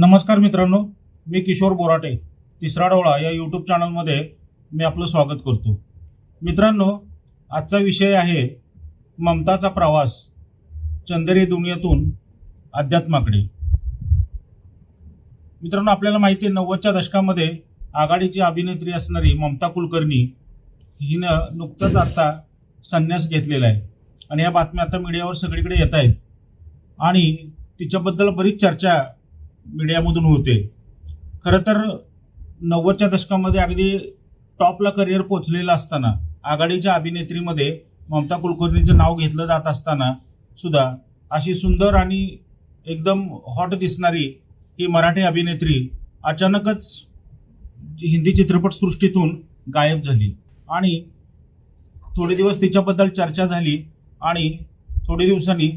नमस्कार मित्रांनो मी किशोर बोराटे तिसरा डोळा या यूट्यूब चॅनलमध्ये मी आपलं स्वागत करतो. मित्रांनो आजचा विषय आहे ममताचा प्रवास चंदेरी दुनियेतून अध्यात्माकडे. मित्रांनो आपल्याला माहिती आहे नव्वदच्या दशकामध्ये आघाडीची अभिनेत्री असणारी ममता कुलकर्णी हिनं नुकतंच आता संन्यास घेतलेला आहे. आणि या बातम्या आता मीडियावर सगळीकडे येत आहेत. आणि तिच्याबद्दल बरीच चर्चा मीडियामधून होते. खरं तर नव्वदच्या दशकामध्ये अगदी टॉपला करिअर पोचलेलं असताना आघाडीच्या अभिनेत्रीमध्ये ममता कुलकर्णीचं नाव घेतलं जात असताना सुद्धा अशी सुंदर आणि एकदम हॉट दिसणारी ही मराठी अभिनेत्री अचानकच हिंदी चित्रपटसृष्टीतून गायब झाली आणि थोडे दिवस तिच्याबद्दल चर्चा झाली आणि थोडे दिवसांनी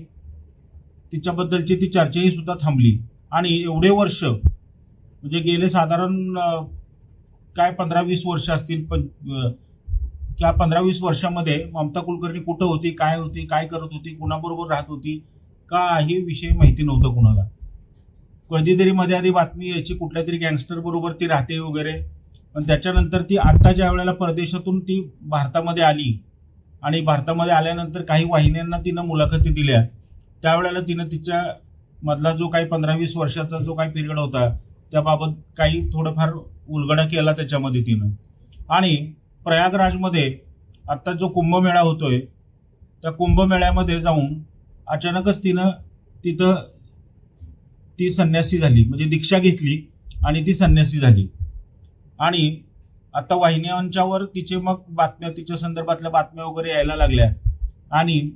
तिच्याबद्दलची ती चर्चाही सुद्धा थांबली. आणि एवढे वर्ष म्हणजे गेले साधारण काय पंधरा वीस वर्ष असतील पण त्या पंधरा वीस वर्षामध्ये ममता कुलकर्णी कुठं होती काय होती काय करत होती कुणाबरोबर राहत होती काही विषय माहिती नव्हतं कुणाला. कधीतरी मध्ये आधी बातमी यायची कुठल्या तरी गँगस्टर बरोबर ती राहते वगैरे. पण त्याच्यानंतर ती आत्ता ज्या वेळेला परदेशातून ती भारतामध्ये आली आणि भारतामध्ये आल्यानंतर काही वाहिन्यांना तिनं मुलाखती दिल्या त्यावेळेला तिनं तिच्या मधला जो काही पंधरा वीस वर्षाचा जो काही पिरियड होता त्याबाबत काही थोडंफार उलगडा केला त्याच्यामध्ये तिनं आणि प्रयागराजमध्ये आत्ता जो कुंभमेळा होतोय त्या कुंभमेळ्यामध्ये जाऊन अचानकच तिनं तिथं ती संन्यासी झाली म्हणजे दीक्षा घेतली आणि ती संन्यासी झाली. आणि आता वाहिन्यांच्यावर तिचे मग बातम्या तिच्या संदर्भातल्या बातम्या वगैरे यायला लागल्या. आणि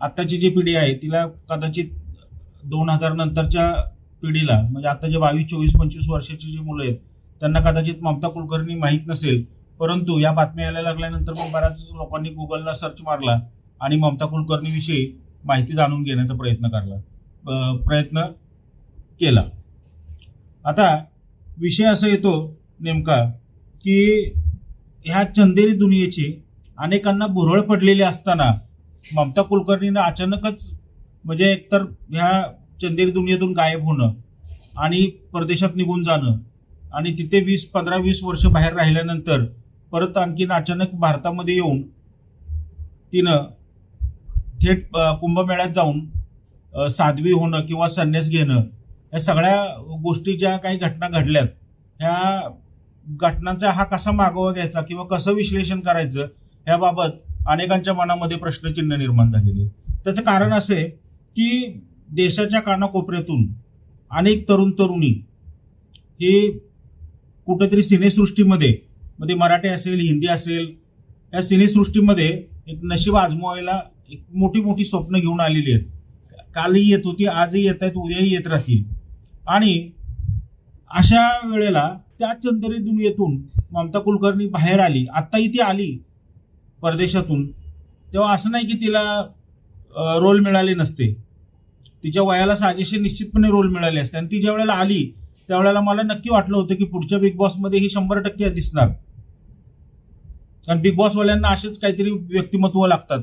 आत्ताची जी पिढी आहे तिला कदाचित दोन हजार नंतरच्या पिढीला म्हणजे आता जे बावीस चोवीस पंचवीस वर्षाची जी मुलं आहेत त्यांना कदाचित ममता कुलकर्णी माहीत नसेल. परंतु या बातम्या यायला लागल्यानंतर मग बऱ्याच लोकांनी गुगलला सर्च मारला आणि ममता कुलकर्णीविषयी माहिती जाणून घेण्याचा प्रयत्न करला. प्रयत्न केला. आता विषय असा येतो नेमका की ह्या चंदेरी दुनियेची अनेकांना भुरळ पडलेली असताना ममता कुलकर्णीनं अचानकच म्हणजे एकतर ह्या चंदेरी दुनियेतून गायब होणं आणि परदेशात निघून जाणं आणि तिथे वीस पंधरा वीस वर्ष बाहेर राहिल्यानंतर परत आणखीन अचानक भारतामध्ये येऊन तिनं थेट कुंभमेळ्यात जाऊन साध्वी होणं किंवा संन्यास घेणं या सगळ्या गोष्टी ज्या काही घटना घडल्यात ह्या घटनांचा हा कसा मागोवा घ्यायचा किंवा कसं विश्लेषण करायचं ह्याबाबत अनेकांच्या मनामध्ये प्रश्नचिन्ह निर्माण झालेली आहे. त्याचं कारण असे आहे की देशाच्या कानाकोपऱ्यातून अनेक तरुण तरुणी हे कुठेतरी सिनेसृष्टीमध्ये मध्ये मराठी असेल हिंदी असेल या सिनेसृष्टीमध्ये एक नशीब आजमावायला एक मोठी मोठी स्वप्न घेऊन आलेली आहेत. कालही येत होती आजही येत आहेत उद्याही येत राहतील. आणि अशा वेळेला त्या चंदरी दुनियेतून ममता कुलकर्णी बाहेर आली. आत्ताही ती आली परदेशातून. तेव्हा असं नाही की तिला रोल मिळाले नसते. तिच्या वयाला साजेशी निश्चितपणे रोल मिळाले असते. आणि ती ज्या वेळेला आली त्यावेळेला मला नक्की वाटलं होतं की पुढच्या बिग बॉसमध्ये ही शंभर टक्के दिसणार. कारण बिग बॉसवाल्यांना असेच काहीतरी व्यक्तिमत्व लागतात.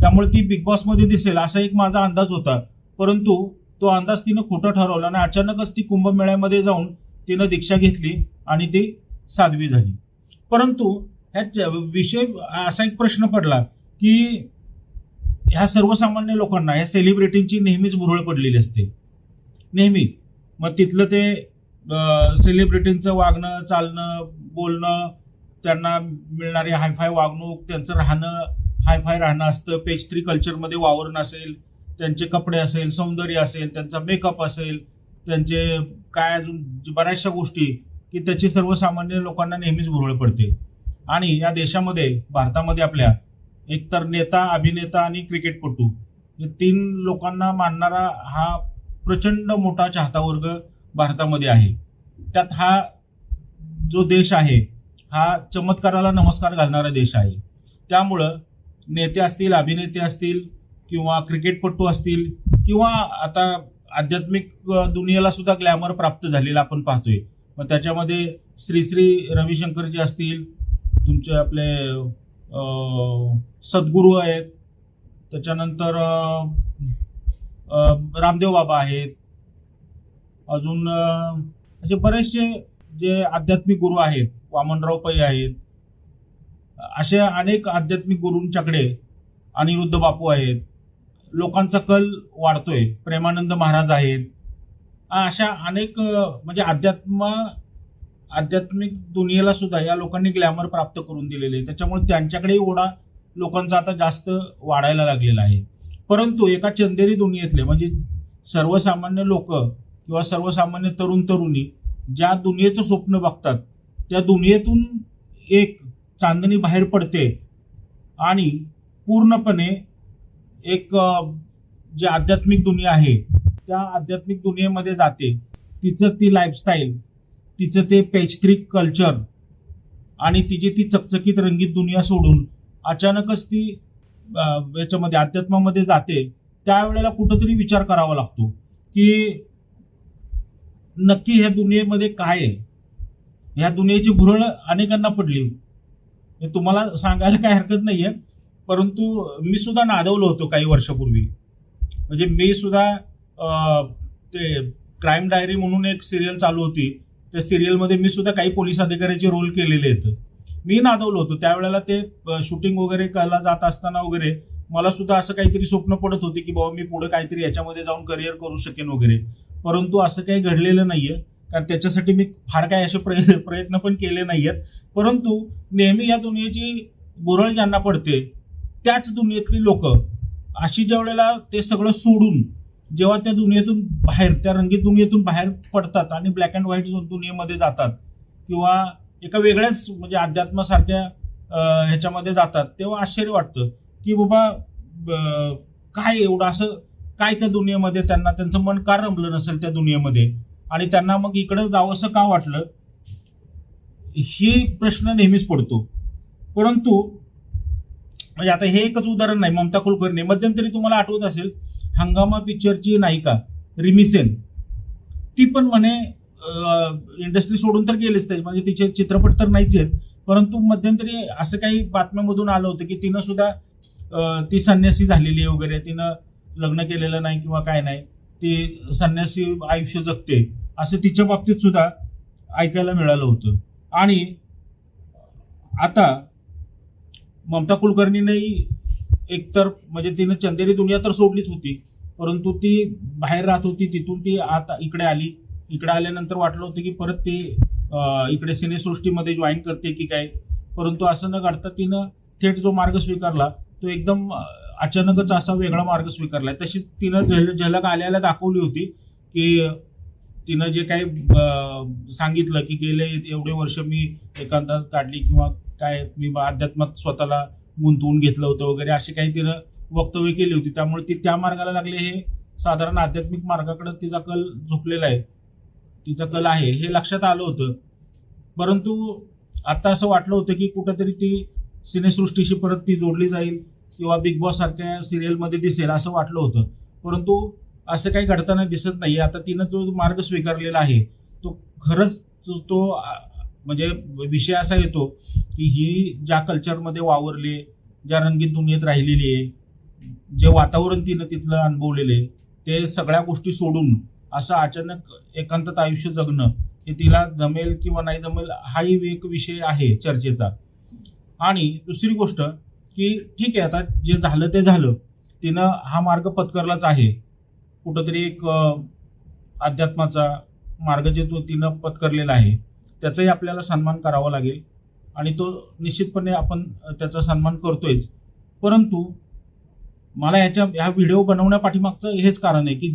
त्यामुळे ती बिग बॉसमध्ये दिसेल असा एक माझा अंदाज होता. परंतु तो अंदाज तिनं खोटा ठरवला आणि अचानकच ती कुंभमेळ्यामध्ये जाऊन तिनं दीक्षा घेतली आणि ती साध्वी झाली. परंतु ह्या विषय असा एक प्रश्न पडला की ह्या सर्वसामान्य लोकांना ह्या सेलिब्रिटींची नेहमीच भुरळ पडलेली असते. नेहमी. मग तिथलं ते सेलिब्रिटींचं वागणं चालणं बोलणं त्यांना मिळणारी हायफाय वागणूक त्यांचं राहणं हायफाय राहणं असतं. पेज थ्री कल्चरमध्ये वावरणं असेल त्यांचे कपडे असेल सौंदर्य असेल त्यांचा मेकअप असेल त्यांचे काय अजून बऱ्याचशा गोष्टी की त्याची सर्वसामान्य लोकांना नेहमीच भुरळ पडते. आणि या देशामध्ये भारतामध्ये आपल्या एकतर नेता अभिनेता आणि क्रिकेटपटू. हे तीन लोकांना मानणारा हा प्रचंड मोठा चाहता वर्ग भारतामध्ये आहे. त्यात हा जो देश आहे हा चमत्काराला नमस्कार घालणारा देश आहे. त्यामुळं नेते असतील अभिनेते असतील किंवा क्रिकेटपटू असतील किंवा आता आध्यात्मिक दुनियेला सुद्धा ग्लॅमर प्राप्त झालेला आपण पाहतोय. मग त्याच्यामध्ये श्री श्री रविशंकरजी असतील तुमचे आपले सद्गुरू आहेत. त्याच्यानंतर रामदेव बाबा आहेत. अजून असे बरेचसे जे आध्यात्मिक गुरु आहेत वामनराव पै आहेत. असे अनेक आध्यात्मिक गुरूंच्याकडे अनिरुद्ध बापू आहेत. लोकांचा कल वाढतोय. प्रेमानंद महाराज आहेत. अशा अनेक म्हणजे अध्यात्म आध्यात्मिक दुनियेला सुद्धा या लोकांनी ग्लॅमर प्राप्त करून दिलेले आहे. त्याच्यामुळे त्यांच्याकडेही ओढा लोकांचा आता जास्त वाढायला लागलेला आहे. परंतु एका चंदेरी दुनियेतले म्हणजे सर्वसामान्य लोक किंवा सर्वसामान्य तरुण तरुणी ज्या दुनियेचं स्वप्न बघतात त्या दुनियेतून एक चांदणी बाहेर पडते आणि पूर्णपणे एक जे जी आध्यात्मिक दुनिया आहे त्या आध्यात्मिक दुनियेमध्ये जाते तिचं ती लाईफस्टाईल तिचं ते पेचत्रिक कल्चर आणि तिची ती चकचकीत रंगीत दुनिया सोडून अचानकच ती याच्यामध्ये अध्यात्मामध्ये जाते त्यावेळेला कुठंतरी विचार करावा लागतो की नक्की ह्या दुनियेमध्ये काय आहे? ह्या दुनियेची भुरळ अनेकांना पडली. हे तुम्हाला सांगायला काही हरकत नाही आहे परंतु मी सुद्धा नादवलो होतो काही वर्षापूर्वी. म्हणजे मी सुद्धा ते क्राईम डायरी म्हणून एक सिरियल चालू होती. त्या सिरियलमध्ये मी सुद्धा काही पोलीस अधिकाऱ्याचे रोल केलेले आहेत. मी नादवलो होतो. त्यावेळेला ते शूटिंग वगैरे करायला जात असताना वगैरे मला सुद्धा असं काहीतरी स्वप्न पडत होते की बाबा मी पुढे काहीतरी याच्यामध्ये जाऊन करिअर करू शकेन वगैरे. परंतु असं काही घडलेलं नाहीये. कारण त्याच्यासाठी मी फार काही असे प्रय- प्रयत्न पण केले नाही आहेत परंतु नेहमी या दुनियेची बुरळ ज्यांना पडते त्याच दुनियेतली लोक अशी ज्या वेळेला ते सगळं सोडून जेव्हा त्या दुनियेतून बाहेर त्या रंगीत दुनियेतून बाहेर पडतात आणि ब्लॅक अँड व्हाईट दुनियेमध्ये जातात किंवा एका वेगळ्याच म्हणजे अध्यात्मासारख्या ह्याच्यामध्ये जातात तेव्हा आश्चर्य वाटतं की बाबा काय एवढं असं काय त्या दुनियेमध्ये त्यांना त्यांचं मन का रमलं नसेल त्या दुनियेमध्ये? आणि त्यांना मग इकडं जावंसं का वाटलं? हे प्रश्न नेहमीच पडतो. परंतु म्हणजे आता हे एकच उदाहरण नाही ममता कुलकर्णी मध्यंतरी तुम्हाला आठवत असेल हंगामा पिक्चरची नायिका रिमी सेन ती पण म्हणे इंडस्ट्री सोडून तर गेलीच ते म्हणजे तिचे चित्रपट तर नाहीच आहेत. परंतु मध्यंतरी असं काही बातम्यामधून आलं होतं की तिनं सुद्धा ती संन्यासी झालेली आहे वगैरे. तिनं लग्न केलेलं नाही किंवा काय नाही. ती संन्यासी आयुष्य जगते. असं तिच्या बाबतीत सुद्धा ऐकायला मिळालं होतं. आणि आता ममता कुलकर्णीनेही एकतर म्हणजे तिनं चंदेरी दुनिया तर सोडलीच होती परंतु ती बाहेर राहत होती तिथून ती आता इकडे आली. इकडे आल्यानंतर वाटलं होतं की परत ती इकडे सिनेसृष्टीमध्ये जॉईन करते की काय. परंतु असं न घडता तिनं थेट जो मार्ग स्वीकारला तो एकदम अचानकच असा वेगळा मार्ग स्वीकारला. तशी तिनं झल झलक आल्याला दाखवली होती की तिनं जे काही सांगितलं की गेले एवढे वर्ष मी एकांतात काढली किंवा काय मी अध्यात्मात स्वतःला गुंतवून घेतलं होतं वगैरे अशी काही तिनं वक्तव्य केली होती. त्यामुळे ती त्या मार्गाला लागले हे साधारण आध्यात्मिक मार्गाकडे तिचा कल झुकलेला आहे. तिचा कल आहे हे लक्षात आलं होतं. परंतु आता असं वाटलं होतं की कुठंतरी ती सिनेसृष्टीशी परत ती जोडली जाईल किंवा बिग बॉस सारख्या सिरियलमध्ये दिसेल असं वाटलं होतं. परंतु असं काही घडताना दिसत नाही आता तिनं जो मार्ग स्वीकारलेला आहे तो खरंच तो- म्हणजे विषय असा येतो की ही ज्या कल्चरमध्ये वावरली ज्या रंगीत दुनियेत राहिलेली आहे जे वातावरण तिनं तिथलं अनुभवलेलं आहे ते सगळ्या गोष्टी सोडून असं अचानक एकांतात आयुष्य जगणं हे तिला जमेल किंवा नाही जमेल हाही एक विषय आहे चर्चेचा. आणि दुसरी गोष्ट की ठीक आहे आता जे झालं ते झालं. तिनं हा मार्ग पत्करलाच आहे. कुठंतरी एक अध्यात्माचा मार्ग जे तो तिनं पत्करलेला आहे. त्याचाही आपल्याला सन्मान करावा लागेल. आणि तो निश्चितपणे आपण त्याचा सन्मान करतोयच. परंतु मला ह्याच्या ह्या व्हिडिओ बनवण्यापाठीमागचं हेच कारण आहे की